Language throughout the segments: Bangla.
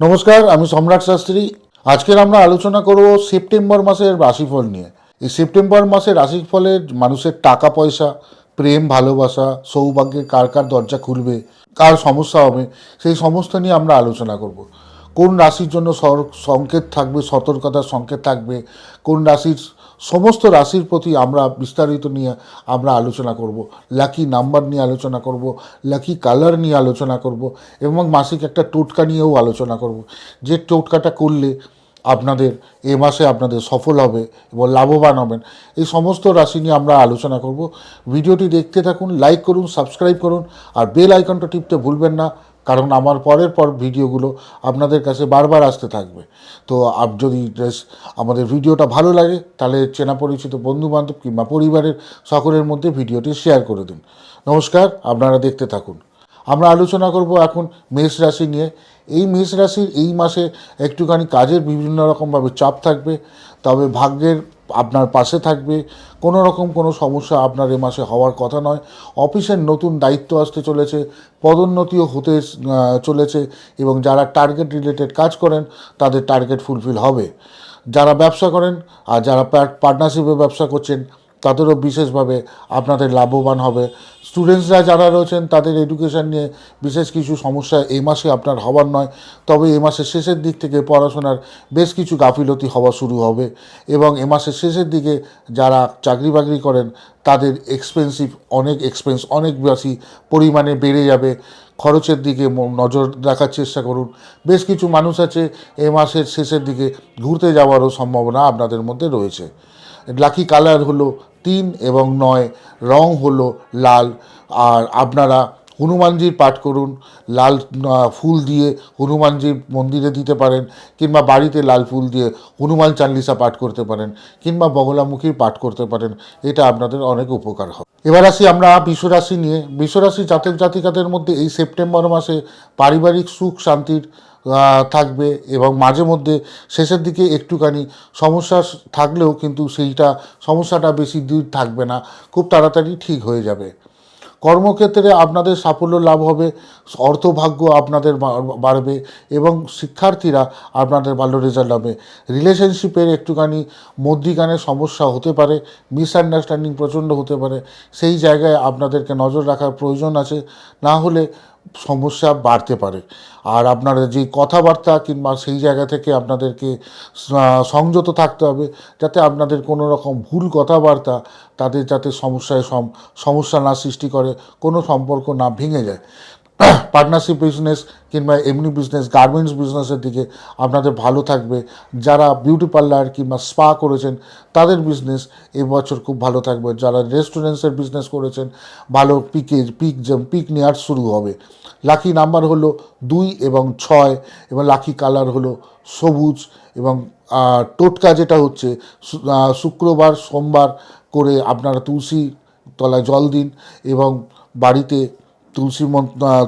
নমস্কার, আমি সম্রাট শাস্ত্রী। আজকের আমরা আলোচনা করব সেপ্টেম্বর মাসের রাশিফল নিয়ে। এই সেপ্টেম্বর মাসের রাশিফলে মানুষের টাকা পয়সা প্রেম, ভালোবাসা, সৌভাগ্যের কার কার দরজা খুলবে, কার সমস্যা হবে, সেই সমস্ত নিয়ে আমরা আলোচনা করব। কোন রাশির জন্য সংকেত থাকবে, সতর্কতার সংকেত থাকবে, কোন রাশির সমস্ত রাশির প্রতি আমরা বিস্তারিত নিয়ে আমরা আলোচনা করব। লাকি নাম্বার নিয়ে আলোচনা করব লাকি কালার নিয়ে আলোচনা করব এবং মাসিক একটা টোটকা নিয়েও আলোচনা করব। যে টোটকাটা করলে আপনাদের এ মাসে আপনাদের সফল হবে এবং লাভবান হবেন, এই সমস্ত রাশি নিয়ে আমরা আলোচনা করব। ভিডিওটি দেখতে থাকুন লাইক করুন সাবস্ক্রাইব করুন আর বেল আইকনটা টিপতে ভুলবেন না। কারণ আমার পরের পর ভিডিওগুলো আপনাদের কাছে বারবার আসতে থাকবে। তো আপ যদি আমাদের ভিডিওটা ভালো লাগে, তাহলে চেনা পরিচিত বন্ধু বান্ধব কিংবা পরিবারের সকলের মধ্যে ভিডিওটি শেয়ার করে দিন। নমস্কার, আপনারা দেখতে থাকুন। আমরা আলোচনা করব এখন মেষ রাশি নিয়ে। এই মেষ রাশির এই মাসে একটুখানি কাজের বিভিন্ন রকমভাবে চাপ থাকবে। তবে ভাগ্যের আপনার পাশে থাকবে। কোনো রকম কোনো সমস্যা আপনার এ মাসে হওয়ার কথা নয়। অফিসের নতুন দায়িত্ব আসতে চলেছে, পদোন্নতিও হতে চলেছে এবং যারা টার্গেট রিলেটেড কাজ করেন, তাদের টার্গেট ফুলফিল হবে। যারা ব্যবসা করেন আর যারা পার্টনারশিপে ব্যবসা করছেন তাদেরও বিশেষভাবে আপনাদের লাভবান হবে। স্টুডেন্টসরা যারা রয়েছেন, তাদের এডুকেশন নিয়ে বিশেষ কিছু সমস্যা এই মাসে আপনার হওয়ার নয়। তবে এ মাসের শেষের দিক থেকে পড়াশোনার বেশ কিছু গাফিলতি হওয়া শুরু হবে এবং এ মাসের শেষের দিকে যারা চাকরি বাকরি করেন, তাদের এক্সপেন্সিভ অনেক এক্সপেন্স অনেক বেশি পরিমাণে বেড়ে যাবে। খরচের দিকে নজর রাখার চেষ্টা করুন। বেশ কিছু মানুষ আছে, এ মাসের শেষের দিকে ঘুরতে যাওয়ারও সম্ভাবনা আপনাদের মধ্যে রয়েছে। লাকি কালার হলো তিন এবং নয় রং হলো লাল। আর আপনারা হনুমানজির পাঠ করুন, লাল ফুল দিয়ে হনুমানজির মন্দিরে দিতে পারেন, কিংবা বাড়িতে লাল ফুল দিয়ে হনুমান চাল্লিশা পাঠ করতে পারেন, কিংবা বগলামুখীর পাঠ করতে পারেন, এটা আপনাদের অনেক উপকার হবে। এবার আসি আমরা বিশ্বরাশি নিয়ে। বিশ্বরাশি জাতক জাতিকাদের মধ্যে এই সেপ্টেম্বর মাসে পারিবারিক সুখ শান্তির থাকবে এবং মাঝে মধ্যে শেষের দিকে একটুখানি সমস্যা থাকলেও কিন্তু সেইটা, সমস্যাটা বেশি দূর থাকবে না, খুব তাড়াতাড়ি ঠিক হয়ে যাবে। কর্মক্ষেত্রে আপনাদের সাফল্য লাভ হবে, অর্থভাগ্য আপনাদের বাড়বে এবং শিক্ষার্থীরা আপনাদের ভালো রেজাল্ট হবে রিলেশনশিপের একটুখানি মধ্যিখানে সমস্যা হতে পারে মিসআন্ডারস্ট্যান্ডিং প্রচণ্ড হতে পারে। সেই জায়গায় আপনাদেরকে নজর রাখার প্রয়োজন আছে। না হলে সমস্যা বাড়তে পারে। আর আপনারা যে কথাবার্তা কিংবা সেই জায়গা থেকে আপনাদেরকে সংযত থাকতে হবে, যাতে আপনাদের কোনো রকম ভুল কথাবার্তা তাদের যাতে সমস্যায় সম- সমস্যা না সৃষ্টি করে, কোনো সম্পর্ক না ভেঙে যায়। পার্টনারশিপ বিজনেস কিংবা এমনি বিজনেস গার্মেন্টস বিজনেসের দিকে আপনাদের ভালো থাকবে। যারা বিউটি পার্লার কিংবা স্পা করেছেন, তাদের বিজনেস এবছর খুব ভালো থাকবে। যারা রেস্টুরেন্টসের বিজনেস করেছেন, ভালো পিকে পিক পিক নেওয়ার শুরু হবে। লাকি নাম্বার হলো দুই এবং ছয়, এবং লাকি কালার হলো সবুজ, এবং টোটকা যেটা হচ্ছে শুক্রবার, সোমবার করে আপনারা তুলসী তলায় জল দিন, এবং বাড়িতে তুলসী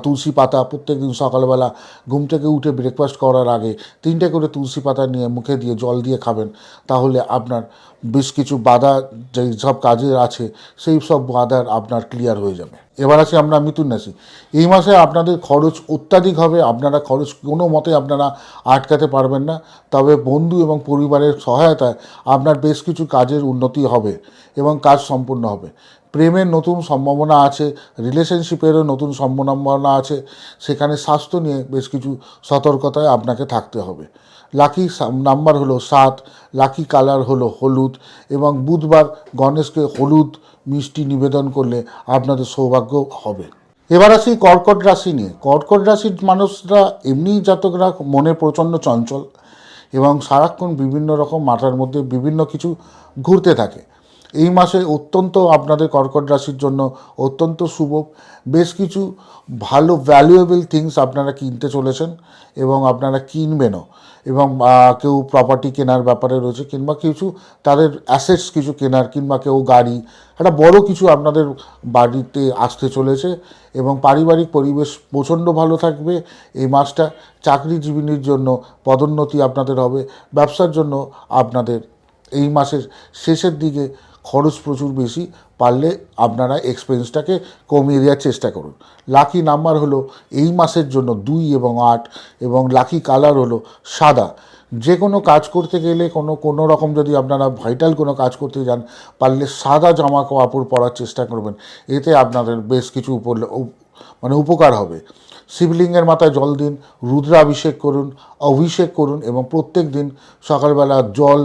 তুলসী পাতা প্রত্যেক দিন সকালবেলা ঘুম থেকে উঠে ব্রেকফাস্ট করার আগে তিনটে করে তুলসী পাতা নিয়ে মুখে দিয়ে জল দিয়ে খাবেন। তাহলে আপনার বেশ কিছু বাধা যেই সব কাজের আছে, সেই সব বাধার আপনার ক্লিয়ার হয়ে যাবে। এবার আসি আমরা মিথুন রাশি। এই মাসে আপনাদের খরচ অত্যাধিক হবে, আপনারা খরচ কোনো মতে আপনারা আটকাতে পারবেন না। তবে বন্ধু এবং পরিবারের সহায়তায় আপনার বেশ কিছু কাজের উন্নতি হবে এবং কাজ সম্পূর্ণ হবে। প্রেমের নতুন সম্ভাবনা আছে রিলেশনশিপেরও নতুন সম্ভাবনা আছে, সেখানে স্বাস্থ্য নিয়ে বেশ কিছু সতর্কতায় আপনাকে থাকতে হবে। লাকি নাম্বার হলো সাত লাকি কালার হলো হলুদ এবং বুধবার গণেশকে হলুদ মিষ্টি নিবেদন করলে আপনাদের সৌভাগ্য হবে। এবার আসি কর্কট রাশি নিয়ে। কর্কট রাশির মানুষরা এমনি জাতকরা মনে প্রচণ্ড চঞ্চল এবং সারাক্ষণ বিভিন্ন রকম মাথার মধ্যে বিভিন্ন কিছু ঘুরতে থাকে। এই মাসে অত্যন্ত আপনাদের কর্কট রাশির জন্য অত্যন্ত শুভ। বেশ কিছু ভালো ভ্যালুয়েবল থিংস আপনারা কিনতে চলেছেন এবং আপনারা কিনবেনও এবং কেউ প্রপার্টি কেনার ব্যাপারে রয়েছে কিংবা কিছু তাদের অ্যাসেটস কিছু কেনার কিংবা কেউ গাড়ি, একটা বড় কিছু আপনাদের বাড়িতে আসতে চলেছে এবং পারিবারিক পরিবেশ প্রচণ্ড ভালো থাকবে। এই মাসটা চাকরিজীবীর জন্য পদোন্নতি আপনাদের হবে। ব্যবসার জন্য আপনাদের এই মাসের শেষের দিকে খরচ প্রচুর বেশি পারলে আপনারা এক্সপেন্সটাকে কমিয়ে দেওয়ার চেষ্টা করুন। লাকি নাম্বার হলো এই মাসের জন্য দুই এবং আট এবং লাকি কালার হলো সাদা। যে কোনো কাজ করতে গেলে কোনো কোনো রকম যদি আপনারা ভাইটাল কোনো কাজ করতে যান, পারলে সাদা জামা কাপড় পরার চেষ্টা করবেন। এতে আপনাদের বেশ কিছু মানে উপকার হবে। শিবলিঙ্গের মাথায় জল দিন, রুদ্রাভিষেক করুন, অভিষেক করুন এবং প্রত্যেক দিন সকালবেলা জল,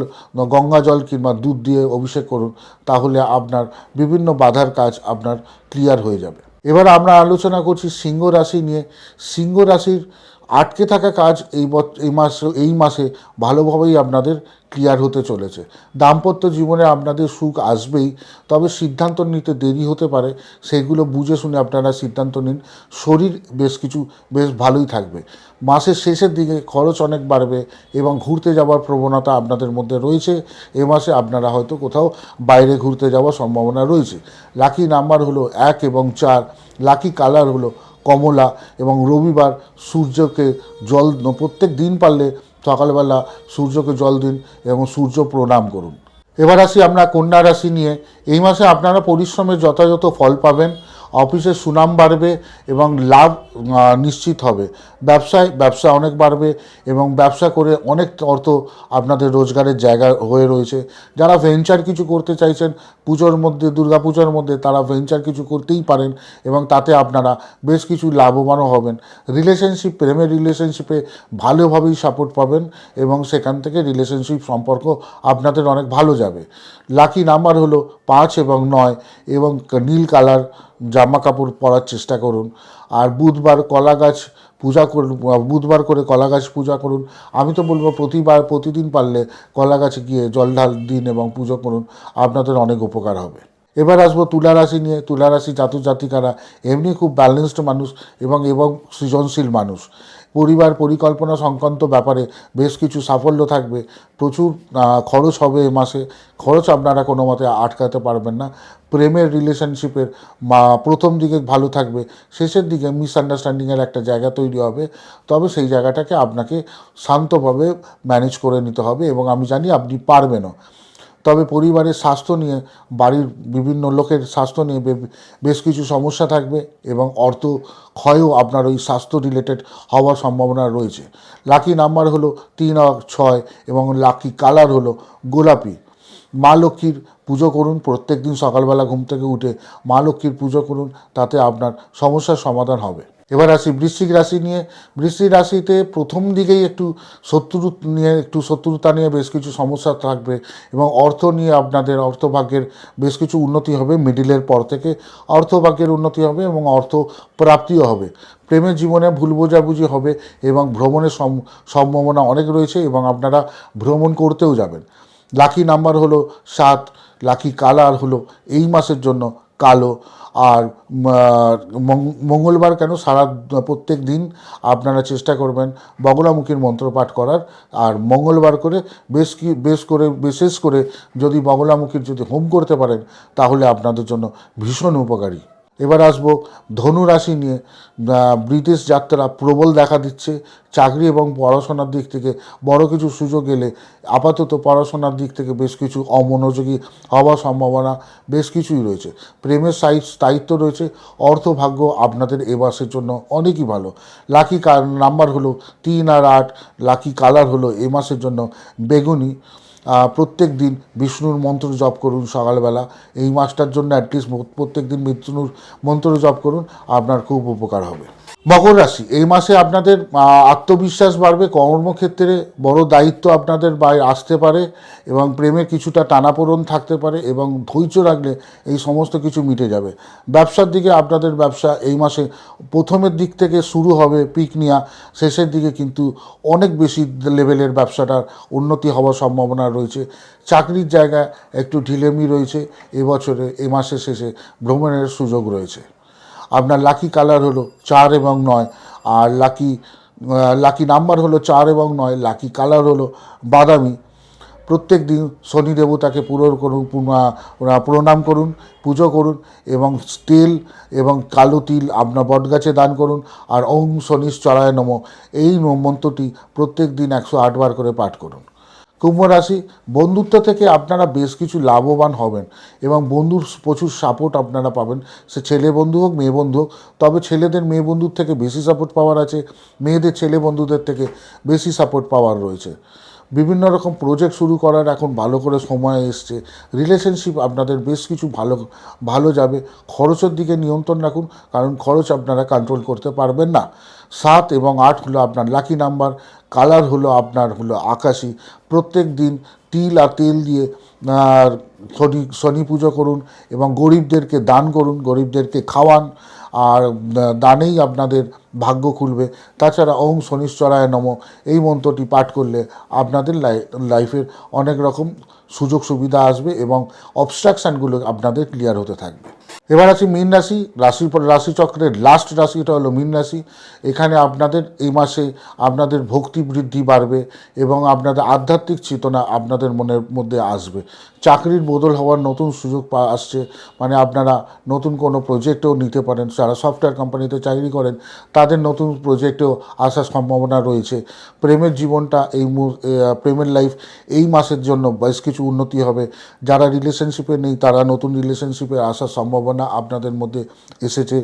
গঙ্গা জল কিংবা দুধ দিয়ে অভিষেক করুন, তাহলে আপনার বিভিন্ন বাধার কাজ আপনার ক্লিয়ার হয়ে যাবে। এবার আমরা আলোচনা করছি সিংহ রাশি নিয়ে। সিংহ রাশির আটকে থাকা কাজ এই এই মাস, এই মাসে ভালোভাবেই আপনাদের ক্লিয়ার হতে চলেছে। দাম্পত্য জীবনে আপনাদের সুখ আসবেই, তবে সিদ্ধান্ত নিতে দেরি হতে পারে, সেগুলো বুঝে শুনে আপনারা সিদ্ধান্ত নিন। শরীর বেশ কিছু, বেশ ভালোই থাকবে। মাসের শেষের দিকে খরচ অনেক বাড়বে এবং ঘুরতে যাওয়ার প্রবণতা আপনাদের মধ্যে রয়েছে। এ মাসে আপনারা হয়তো কোথাও বাইরে ঘুরতে যাওয়ার সম্ভাবনা রয়েছে। লাকি নাম্বার হলো এক এবং চার। লাকি কালার হলো কমলা এবং রবিবার সূর্যকে জল প্রত্যেক দিন পারলে সকালবেলা সূর্যকে জল দিন এবং সূর্য প্রণাম করুন। এবার আসি আমরা কন্যা রাশি নিয়ে। এই মাসে আপনারা পরিশ্রমের যথাযথ ফল পাবেন। অফিসে সুনাম বাড়বে এবং লাভ নিশ্চিত হবে। ব্যবসায়, ব্যবসা অনেক বাড়বে এবং ব্যবসা করে অনেক অর্থ আপনাদের রোজগারের জায়গা হয়ে রয়েছে। যারা ভেঞ্চার কিছু করতে চাইছেন, পুজোর মধ্যে দুর্গা পুজোর মধ্যে, তারা ভেঞ্চার কিছু করতেই পারেন এবং তাতে আপনারা বেশ কিছু লাভবানও হবেন। রিলেশনশিপ প্রেমের রিলেশনশিপে ভালোভাবেই সাপোর্ট পাবেন এবং সেখান থেকে রিলেশনশিপ সম্পর্ক আপনাদের অনেক ভালো যাবে। লাকি নাম্বার হলো পাঁচ এবং নয় এবং নীল কালার জামা কাপড় পরার চেষ্টা করুন। আর বুধবার কলা গাছ পূজা করুন বুধবার করে কলা গাছ পূজা করুন। আমি তো বলব প্রতিবার, প্রতিদিন পারলে কলা গাছে গিয়ে জল ঢাল দিন এবং পুজো করুন। আপনাদের অনেক উপকার হবে। এবার আসব তুলা রাশি নিয়ে। তুলা রাশি জাতক জাতিকারা এমনি খুব ব্যালেন্সড মানুষ এবং এবং সৃজনশীল মানুষ। পরিবার পরিকল্পনা সংক্রান্ত ব্যাপারে বেশ কিছু সাফল্য থাকবে। প্রচুর খরচ হবে এ মাসে। খরচ আপনারা কোনো মতে আটকাতে পারবেন না। প্রেমের রিলেশনশিপের প্রথম দিকে ভালো থাকবে, শেষের দিকে মিসআন্ডারস্ট্যান্ডিংয়ের একটা জায়গা তৈরি হবে। তবে সেই জায়গাটাকে আপনাকে শান্তভাবে ম্যানেজ করে নিতে হবে এবং আমি জানি আপনি পারবেনও। তবে পরিবারের স্বাস্থ্য নিয়ে, বাড়ির বিভিন্ন লোকের স্বাস্থ্য নিয়ে বেশ কিছু সমস্যা থাকবে এবং অর্থ ক্ষয়ও আপনার ওই স্বাস্থ্য রিলেটেড হওয়ার সম্ভাবনা রয়েছে। লাকি নাম্বার হলো তিন ছয় এবং লাকি কালার হলো গোলাপি। মা লক্ষ্মীর পুজো করুন প্রত্যেক দিন সকালবেলা ঘুম থেকে উঠে মা লক্ষ্মীর পুজো করুন, তাতে আপনার সমস্যার সমাধান হবে। এবার আসি বৃশ্চিক রাশি নিয়ে। বৃশ্চিক রাশিতে প্রথম দিকেই একটু শত্রু নিয়ে, একটু শত্রুতা নিয়ে বেশ কিছু সমস্যা থাকবে এবং অর্থ নিয়ে আপনাদের অর্থভাগ্যের বেশ কিছু উন্নতি হবে, মিডিলের পর থেকে অর্থভাগ্যের উন্নতি হবে এবং অর্থ প্রাপ্তিও হবে। প্রেমের জীবনে ভুল বোঝাবুঝি হবে এবং ভ্রমণের সম- সম্ভাবনা অনেক রয়েছে এবং আপনারা ভ্রমণ করতেও যাবেন। লাকি নাম্বার হলো সাত, লাকি কালার হলো এই মাসের জন্য কালো। আর মঙ্গলবার কেন? সারা প্রত্যেক দিন আপনারা চেষ্টা করবেন বগলামুখীর মন্ত্র পাঠ করার। আর মঙ্গলবার করে বেশ কি, বেশ করে, বিশেষ করে যদি বগলামুখীর যদি হোম করতে পারেন, তাহলে আপনাদের জন্য ভীষণ উপকারী। এবার আসব ধনু রাশি নিয়ে ব্রিটিশ যাত্রা প্রবল দেখা দিচ্ছে। চাকরি এবং পড়াশোনার দিক থেকে বড় কিছু সুযোগ এলে আপাতত পড়াশোনার দিক থেকে বেশ কিছু অমনোযোগী হওয়ার সম্ভাবনা বেশ কিছুই রয়েছে। প্রেমের সাই স্থায়িত্ব রয়েছে। অর্থভাগ্য আপনাদের এ মাসের জন্য অনেকই ভালো। লাকি কার নাম্বার হলো তিন আর আট। লাকি কালার হলো এ মাসের জন্য বেগুনি। প্রত্যেক দিন বিষ্ণুর মন্ত্র জপ করুন সকালবেলা। এই মাসটার জন্য অ্যাটলিস্ট প্রত্যেক দিন বিষ্ণুর মন্ত্র জপ করুন, আপনার খুব উপকার হবে। মকর রাশি, এই মাসে আপনাদের আত্মবিশ্বাস বাড়বে, কর্মক্ষেত্রে বড় দায়িত্ব আপনাদের বাইরে আসতে পারে এবং প্রেমে কিছুটা টানাপোড়ন থাকতে পারে এবং ধৈর্য রাখলে এই সমস্ত কিছু মিটে যাবে। ব্যবসার দিকে আপনাদের ব্যবসা এই মাসে প্রথমের দিক থেকে শুরু হবে, পিক নেওয়া। শেষের দিকে কিন্তু অনেক বেশি লেভেলের ব্যবসাটার উন্নতি হওয়ার সম্ভাবনা রয়েছে। চাকরির জায়গায় একটু ঢিলেমি রয়েছে। এবছরে, এ মাসের শেষে ভ্রমণের সুযোগ রয়েছে। আপনার লাকি কালার হলো চার এবং নয়। আর লাকি লাকি নাম্বার হলো চার এবং নয়। লাকি কালার হলো বাদামি। প্রত্যেক দিন শনি দেবতাকে পুরো করুন প্রণাম করুন, পুজো করুন এবং তেল এবং কালো তিল আপনার বটগাছে দান করুন। আর ওম শনিশ্চরায় নম। এই মন্ত্রটি প্রত্যেক দিন একশো আটবার করে পাঠ করুন। কুম্ভ রাশি, বন্ধুত্ব থেকে আপনারা বেশ কিছু লাভবান হবেন এবং বন্ধুর প্রচুর সাপোর্ট আপনারা পাবেন। সে ছেলে বন্ধু হোক, মেয়ে বন্ধু হোক, তবে ছেলেদের মেয়ে বন্ধুর থেকে বেশি সাপোর্ট পাওয়ার আছে। মেয়েদের ছেলে বন্ধুদের থেকে বেশি সাপোর্ট পাওয়ার রয়েছে। বিভিন্ন রকম প্রজেক্ট শুরু করার এখন ভালো করে সময় এসছে। রিলেশনশিপ আপনাদের বেশ কিছু ভালো ভালো যাবে। খরচের দিকে নিয়ন্ত্রণ রাখুন, কারণ খরচ আপনারা কন্ট্রোল করতে পারবেন না। সাত এবং আট হলো আপনার লাকি নাম্বার কালার হলো আপনার হলো আকাশি। প্রত্যেক দিন তিল আর তেল দিয়ে শনি শনি পুজো করুন এবং গরিবদেরকে দান করুন, গরিবদেরকে খাওয়ান। আর দানেই আপনাদের ভাগ্য খুলবে। তাছাড়া ওং শনিশ্চরায় নম। এই মন্ত্রটি পাঠ করলে আপনাদের লাইফের অনেক রকম সুযোগ সুবিধা আসবে এবং অবস্ট্রাকশানগুলো আপনাদের ক্লিয়ার হতে থাকবে। এবার আছে মীন রাশি, রাশির পর রাশিচক্রের লাস্ট রাশিটা হলো মীন রাশি। এখানে আপনাদের এই মাসে আপনাদের ভক্তি বৃদ্ধি বাড়বে এবং আপনাদের আধ্যাত্মিক চেতনা আপনাদের মনের মধ্যে আসবে। চাকরির বদল হওয়ার নতুন সুযোগ আসছে। মানে আপনারা নতুন কোনো প্রজেক্টেও নিতে পারেন। যারা সফটওয়্যার কোম্পানিতে চাকরি করেন, তাদের নতুন প্রজেক্টেও আসার সম্ভাবনা রয়েছে। প্রেমের জীবনটা এই প্রেমের লাইফ এই মাসের জন্য বেশ কিছু উন্নতি হবে। যারা রিলেশনশিপে নেই, তারা নতুন রিলেশনশিপে আসার সম্ভাবনা আপনাদের মধ্যে এসেছে।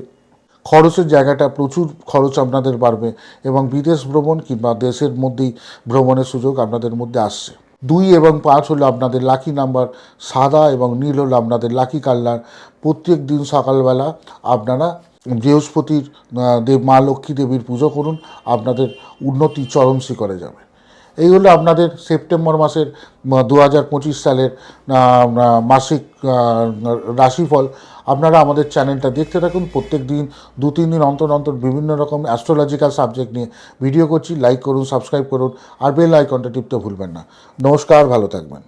খরচের জায়গাটা, প্রচুর খরচ আপনাদের বাড়বে এবং বিদেশ ভ্রমণ কিংবা দেশের মধ্যেই ভ্রমণের সুযোগ আপনাদের মধ্যে আসছে। দুই এবং পাঁচ হলো আপনাদের লাকি নাম্বার সাদা এবং নীল হলো আপনাদের লাকি কালার প্রত্যেক দিন সকালবেলা আপনারা বৃহস্পতির দেব, মা লক্ষ্মী দেবীর পুজো করুন, আপনাদের উন্নতি চরম শিখরে যাবে। এই হলো আপনাদের সেপ্টেম্বর মাসের দু হাজার পঁচিশ সালের মাসিক রাশিফল। আপনারা আমাদের চ্যানেলটা দেখতে থাকুন। প্রত্যেক দিন দু, তিন দিন অন্তর অন্তর বিভিন্ন রকম অ্যাস্ট্রোলজিক্যাল সাবজেক্ট নিয়ে ভিডিও করছি। লাইক করুন সাবস্ক্রাইব করুন আর বেল আইকনটা টিপতে ভুলবেন না। নমস্কার, ভালো থাকবেন।